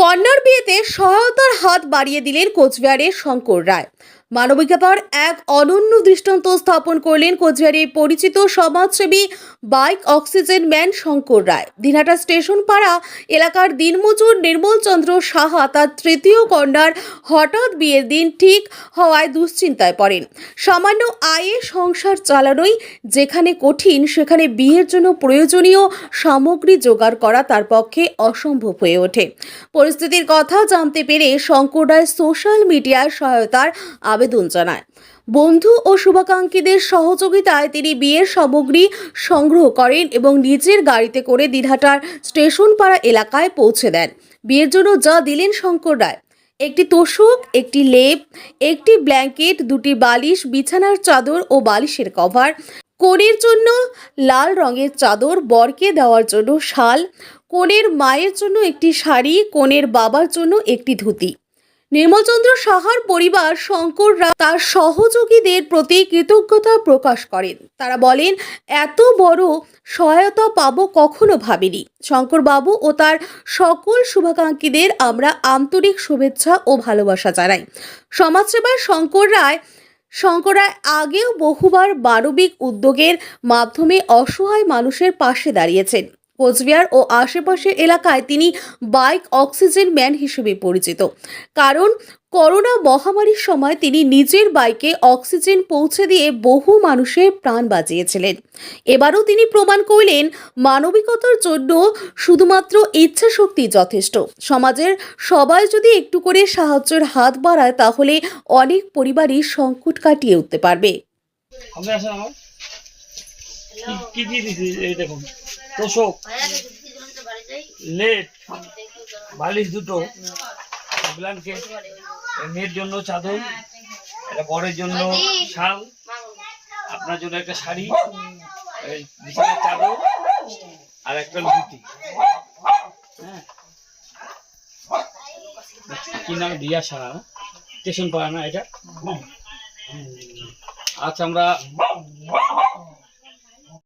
কন্যার বিয়েতে সহায়তার হাত বাড়িয়ে দিলেন কোচবিহারের শঙ্কর রায়। মানবিকতার এক অনন্য দৃষ্টান্ত স্থাপন করলেন কোচবিহারের পরিচিত সমাজসেবী bike oxygen man Shankar Roy. Dinhata station পাড়া এলাকার দিনমজুর নির্মল চন্দ্র সাহা তার তৃতীয় কন্যার হঠাৎ বিয়ের দিন ঠিক হওয়ায় দুশ্চিন্তায় পড়েন। সামান্য আয়ে সংসার চালানোই যেখানে কঠিন, সেখানে বিয়ের জন্য প্রয়োজনীয় সামগ্রী জোগাড় করা তার পক্ষে অসম্ভব হয়ে ওঠে। পরিস্থিতির কথা জানতে পেরে শঙ্কর রায় সোশ্যাল মিডিয়ায় সহায়তার আবেদন জানায় বন্ধু ও শুভাকাঙ্ক্ষীদের সহযোগিতায় তিনি বিয়ের সামগ্রী সংগ্রহ করেন এবং নিজের গাড়িতে করে দিনহাটার স্টেশন পাড়া এলাকায় পৌঁছে দেন। বিয়ের জন্য যা দিলেন শঙ্কর রায়। একটি তোষক, একটি লেপ, একটি ব্ল্যাঙ্কেট, দুটি বালিশ, বিছানার চাদর ও বালিশের কভার কনের জন্য লাল রঙের চাদর, বরকে দেওয়ার জন্য শাল কনের মায়ের জন্য একটি শাড়ি কনের বাবার জন্য একটি ধুতি। নির্মলচন্দ্র সাহার পরিবার শঙ্কর রায় তার সহযোগীদের প্রতি কৃতজ্ঞতা প্রকাশ করেন। তারা বলেন, এত বড় সহায়তা পাবো কখনো ভাবিনি। শঙ্কর বাবু ও তার সকল শুভাকাঙ্ক্ষীদের আমরা আন্তরিক শুভেচ্ছা ও ভালোবাসা জানাই। সমাজসেবার শঙ্কর রায় শঙ্কর রায় আগেও বহুবার মানবিক উদ্যোগের মাধ্যমে অসহায় মানুষের পাশে দাঁড়িয়েছেন। কোচবিহার ও আশেপাশের এলাকায় তিনি বাইক অক্সিজেন ম্যান হিসেবে পরিচিত। কারণ করোনা মহামারীর সময় তিনি নিজের বাইকে অক্সিজেন পৌঁছে দিয়ে বহু মানুষের প্রাণ বাঁচিয়েছিলেন। এবারও তিনি প্রমাণ করলেন, মানবিকতার জন্য শুধুমাত্র ইচ্ছা শক্তি যথেষ্ট। সমাজের সবাই যদি একটু করে সাহায্যের হাত বাড়ায়, তাহলে অনেক পরিবারই সংকট কাটিয়ে উঠতে পারবে। তোষক লেট বালিশ দুটো। ব্ল্যাঙ্কেট মেয়ের জন্য চাদর এটা বরের জন্য শাল, আপনার জন্য একটা শাড়ি বিছানার চাদর আর একটা ধুতি কি নাম? দিয়া সারা স্টেশন পাড়া না এটা? আচ্ছা আমরা